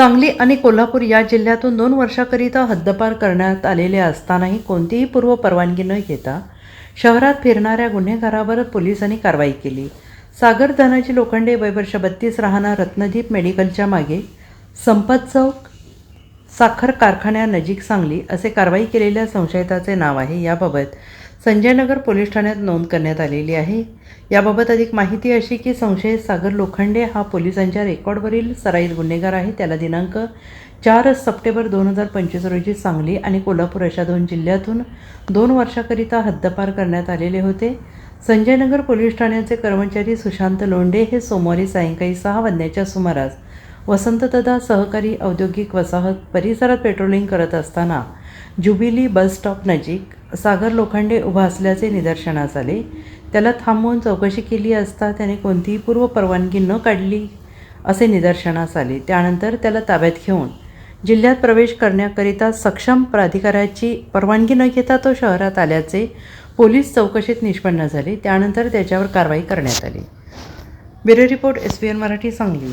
सांगली आणि कोल्हापूर या जिल्ह्यातून दोन वर्षाकरिता हद्दपार करण्यात आलेले असतानाही कोणतीही पूर्व परवानगी न घेता शहरात फिरणाऱ्या गुन्हेगारावर पोलिसांनी कारवाई केली. सागर धनाजी लोखंडे वयवर्ष बत्तीस राहणार रत्नदीप मेडिकलच्या मागे संपत चौक साखर कारखान्यानजीक सांगली असे कारवाई केलेल्या संशयिताचे नाव आहे. याबाबत संजयनगर पोलीस ठाण्यात नोंद करण्यात आलेली आहे. याबाबत अधिक माहिती अशी की संशयित सागर लोखंडे हा पोलिसांच्या रेकॉर्डवरील सराईत गुन्हेगार आहे. त्याला दिनांक चार सप्टेंबर दोन हजार पंचवीस रोजी सांगली आणि कोल्हापूर अशा दोन जिल्ह्यातून दोन वर्षाकरिता हद्दपार करण्यात आलेले होते. संजयनगर पोलीस ठाण्याचे कर्मचारी सुशांत लोंढे हे सोमवारी सायंकाळी सहा वाजण्याच्या सुमारास वसंतदादा सहकारी औद्योगिक वसाहत परिसरात पेट्रोलिंग करत असताना जुबिली बस स्टॉप नजीक सागर लोखंडे उभा असल्याचे निदर्शनास आले. त्याला थांबवून चौकशी केली असता त्याने कोणतीही पूर्व परवानगी न काढली असे निदर्शनास आले. त्यानंतर त्याला ताब्यात घेऊन जिल्ह्यात प्रवेश करण्याकरिता सक्षम प्राधिकाऱ्याची परवानगी न घेता तो शहरात आल्याचे पोलीस चौकशीत निष्पन्न झाले. त्यानंतर त्याच्यावर कारवाई करण्यात आली. Bureau report S P N Marathi Sangli.